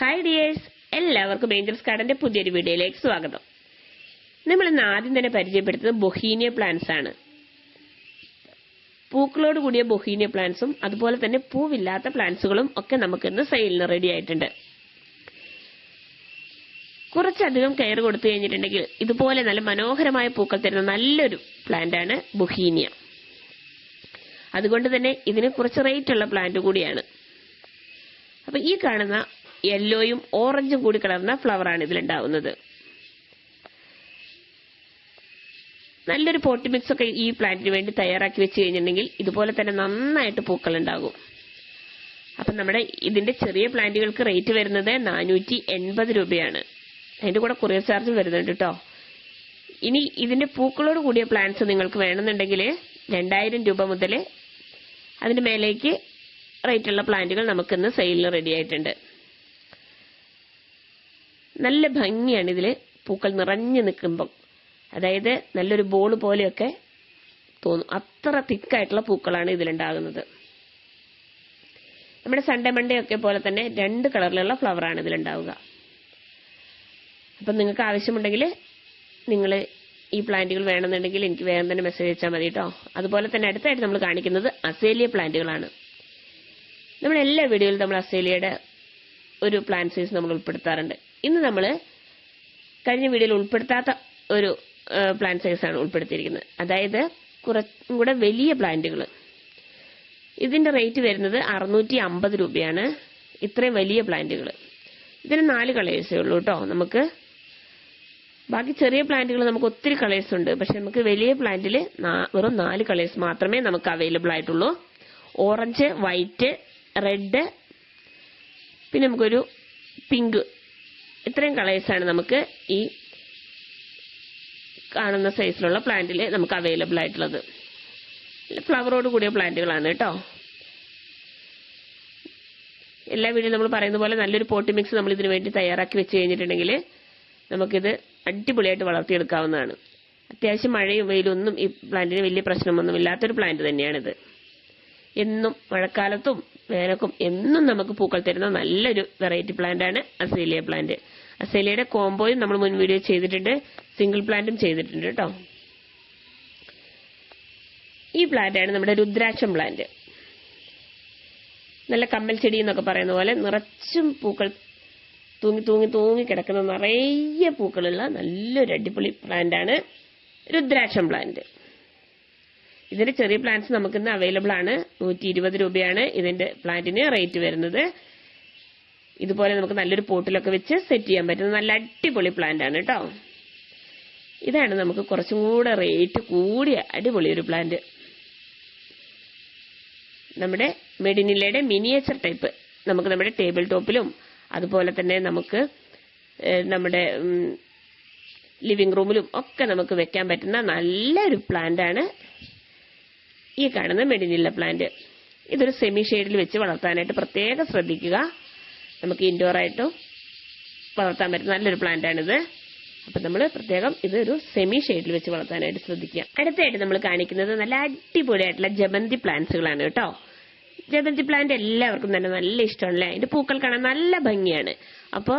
Hi dears എല്ലാവർക്കും Angels ഗാർഡന്റെ പുതിയൊരു വീഡിയോയിലേക്ക് സ്വാഗതം. നമ്മൾ ഇന്ന് ആദ്യം തന്നെ പരിചയപ്പെടുത്തുന്നത് ബൊഹീനിയ പ്ലാന്റ്സ് ആണ്. പൂക്കളോട് കൂടിയ ബൊഹീനിയ പ്ലാന്റ്സും അതുപോലെ തന്നെ പൂവില്ലാത്ത പ്ലാന്റ്സുകളും ഒക്കെ നമുക്ക് ഇന്ന് സെയിലിന് റെഡി ആയിട്ടുണ്ട്. കുറച്ചധികം കെയർ കൊടുത്തു കഴിഞ്ഞിട്ടുണ്ടെങ്കിൽ ഇതുപോലെ നല്ല മനോഹരമായ പൂക്കൾ തരുന്ന നല്ലൊരു പ്ലാന്റ് ആണ് ബൊഹീനിയ അതുകൊണ്ട് തന്നെ ഇതിന് കുറച്ച് റേറ്റ് ഉള്ള പ്ലാന്റ് കൂടിയാണ്. അപ്പൊ ഈ കാണുന്ന യെല്ലോയും ഓറഞ്ചും കൂടി കലർന്ന ഫ്ലവറാണ് ഇതിലുണ്ടാവുന്നത്. നല്ലൊരു പോട്ടി മിക്സ് ഒക്കെ ഈ പ്ലാന്റിന് വേണ്ടി തയ്യാറാക്കി വെച്ച് കഴിഞ്ഞിട്ടുണ്ടെങ്കിൽ ഇതുപോലെ തന്നെ നന്നായിട്ട് പൂക്കൾ ഉണ്ടാകും അപ്പം നമ്മുടെ ഇതിന്റെ ചെറിയ പ്ലാന്റുകൾക്ക് റേറ്റ് വരുന്നത് നാനൂറ്റി എൺപത് രൂപയാണ്. അതിന്റെ കൂടെ കൊറിയർ ചാർജ് വരുന്നുണ്ട് കേട്ടോ ഇനി ഇതിന്റെ പൂക്കളോട് കൂടിയ പ്ലാന്റ്സ് നിങ്ങൾക്ക് വേണമെന്നുണ്ടെങ്കിൽ രണ്ടായിരം രൂപ മുതൽ അതിന്റെ മേലേക്ക് റേറ്റുള്ള പ്ലാന്റുകൾ നമുക്കിന്ന് സെയിലിന് റെഡി ആയിട്ടുണ്ട്. നല്ല ഭംഗിയാണ് ഇതിൽ പൂക്കൾ നിറഞ്ഞു നിൽക്കുമ്പം. അതായത് നല്ലൊരു ബോൾ പോലെയൊക്കെ തോന്നും. അത്ര തിക്കായിട്ടുള്ള പൂക്കളാണ് ഇതിലുണ്ടാകുന്നത്. നമ്മുടെ സൺഡേ മൺഡേ ഒക്കെ പോലെ തന്നെ രണ്ട് കളറിലുള്ള ഫ്ലവറാണ് ഇതിലുണ്ടാവുക. അപ്പം നിങ്ങൾക്ക് ആവശ്യമുണ്ടെങ്കിൽ നിങ്ങൾ ഈ പ്ലാന്റുകൾ വേണമെന്നുണ്ടെങ്കിൽ എനിക്ക് വേഗം തന്നെ മെസ്സേജ് അയച്ചാൽ മതി കേട്ടോ അതുപോലെ തന്നെ അടുത്തായിട്ട് നമ്മൾ കാണിക്കുന്നത് അസേലിയ പ്ലാന്റുകളാണ്. നമ്മൾ എല്ലാ വീഡിയോയിലും നമ്മൾ അസേലിയയുടെ ഒരു പ്ലാന്റ് സൈസ് നമ്മൾ ഉൾപ്പെടുത്താറുണ്ട്. ഇന്ന് നമ്മൾ കഴിഞ്ഞ വീഡിയോയിൽ ഉൾപ്പെടുത്താത്ത ഒരു പ്ലാന്റ് സൈസാണ് ഉൾപ്പെടുത്തിയിരിക്കുന്നത്. അതായത് കുറച്ചും കൂടെ വലിയ പ്ലാന്റുകൾ ഇതിന്റെ റേറ്റ് വരുന്നത് അറുന്നൂറ്റി അമ്പത് രൂപയാണ്. ഇത്രയും വലിയ പ്ലാന്റുകൾ ഇതിന് നാല് കളേഴ്സേ ഉള്ളൂ കേട്ടോ നമുക്ക് ബാക്കി ചെറിയ പ്ലാന്റുകൾ നമുക്ക് ഒത്തിരി കളേഴ്സ് ഉണ്ട്. പക്ഷെ നമുക്ക് വലിയ പ്ലാന്റിൽ വെറും നാല് കളേഴ്സ് മാത്രമേ നമുക്ക് അവൈലബിൾ ആയിട്ടുള്ളൂ. ഓറഞ്ച് വൈറ്റ് റെഡ് പിന്നെ നമുക്കൊരു പിങ്ക് ഇത്രയും കളേഴ്സാണ് നമുക്ക് ഈ കാണുന്ന സൈസിലുള്ള പ്ലാന്റിൽ നമുക്ക് അവൈലബിൾ ആയിട്ടുള്ളത്. ഫ്ലവറോട് കൂടിയ പ്ലാന്റുകളാണ് കേട്ടോ. എല്ലാ വീടും നമ്മൾ പറയുന്ന പോലെ നല്ലൊരു പോട്ടി മിക്സ് നമ്മൾ ഇതിനു വേണ്ടി തയ്യാറാക്കി വെച്ച് കഴിഞ്ഞിട്ടുണ്ടെങ്കിൽ നമുക്കിത് അടിപൊളിയായിട്ട് വളർത്തിയെടുക്കാവുന്നതാണ്. അത്യാവശ്യം മഴയും വെയിലും ഒന്നും ഈ പ്ലാന്റിന് വലിയ പ്രശ്നമൊന്നും ഇല്ലാത്തൊരു പ്ലാന്റ് തന്നെയാണിത്. എന്നും മഴക്കാലത്തും വേനൽക്കും എന്നും നമുക്ക് പൂക്കൾ തരുന്ന നല്ലൊരു വെറൈറ്റി പ്ലാന്റ് ആണ് അസേലിയ പ്ലാന്റ് അസേലിയയുടെ കോംബോയും നമ്മൾ മുൻ വീഡിയോ ചെയ്തിട്ടുണ്ട്. സിംഗിൾ പ്ലാന്റും ചെയ്തിട്ടുണ്ട് കേട്ടോ. ഈ പ്ലാന്റ് ആണ് നമ്മുടെ രുദ്രാക്ഷം പ്ലാന്റ് നല്ല കമ്മൽ ചെടി എന്നൊക്കെ പറയുന്ന പോലെ നിറച്ചും പൂക്കൾ തൂങ്ങി തൂങ്ങി തൂങ്ങി കിടക്കുന്ന നിറയെ പൂക്കളുള്ള നല്ലൊരു അടിപൊളി പ്ലാന്റ് ആണ് രുദ്രാക്ഷം പ്ലാന്റ് ഇതിന്റെ ചെറിയ പ്ലാന്റ്സ് നമുക്ക് ഇന്ന് അവൈലബിൾ ആണ്. നൂറ്റി ഇരുപത് രൂപയാണ് ഇതിന്റെ പ്ലാന്റിന് റേറ്റ് വരുന്നത്. ഇതുപോലെ നമുക്ക് നല്ലൊരു പോട്ടിലൊക്കെ വെച്ച് സെറ്റ് ചെയ്യാൻ പറ്റുന്ന നല്ല അടിപൊളി പ്ലാന്റ് ആണ് കേട്ടോ ഇതാണ് നമുക്ക് കുറച്ചും കൂടെ റേറ്റ് കൂടിയ അടിപൊളി ഒരു പ്ലാന്റ് നമ്മുടെ മെഡിനിലയുടെ മിനിയേച്ചർ ടൈപ്പ് നമുക്ക് നമ്മുടെ ടേബിൾ ടോപ്പിലും അതുപോലെ തന്നെ നമുക്ക് നമ്മുടെ ലിവിംഗ് റൂമിലും ഒക്കെ നമുക്ക് വെക്കാൻ പറ്റുന്ന നല്ലൊരു പ്ലാന്റ് ആണ് ഈ കാണുന്ന മെഡിനില്ല പ്ലാന്റ് ഇതൊരു സെമി ഷെയ്ഡിൽ വെച്ച് വളർത്താനായിട്ട് പ്രത്യേകം ശ്രദ്ധിക്കുക. നമുക്ക് ഇൻഡോർ വളർത്താൻ പറ്റുന്ന നല്ലൊരു പ്ലാന്റ് ആണിത്. അപ്പൊ നമ്മൾ പ്രത്യേകം ഇതൊരു സെമി ഷെയ്ഡിൽ വെച്ച് വളർത്താനായിട്ട് ശ്രദ്ധിക്കുക. അടുത്തായിട്ട് നമ്മൾ കാണിക്കുന്നത് നല്ല അടിപൊളിയായിട്ടുള്ള ജമന്തി പ്ലാന്റ്സുകളാണ് കേട്ടോ. ജമന്തി പ്ലാന്റ് എല്ലാവർക്കും തന്നെ നല്ല ഇഷ്ടമാണല്ലേ? അതിന്റെ പൂക്കൾ കാണാൻ നല്ല ഭംഗിയാണ്. അപ്പോൾ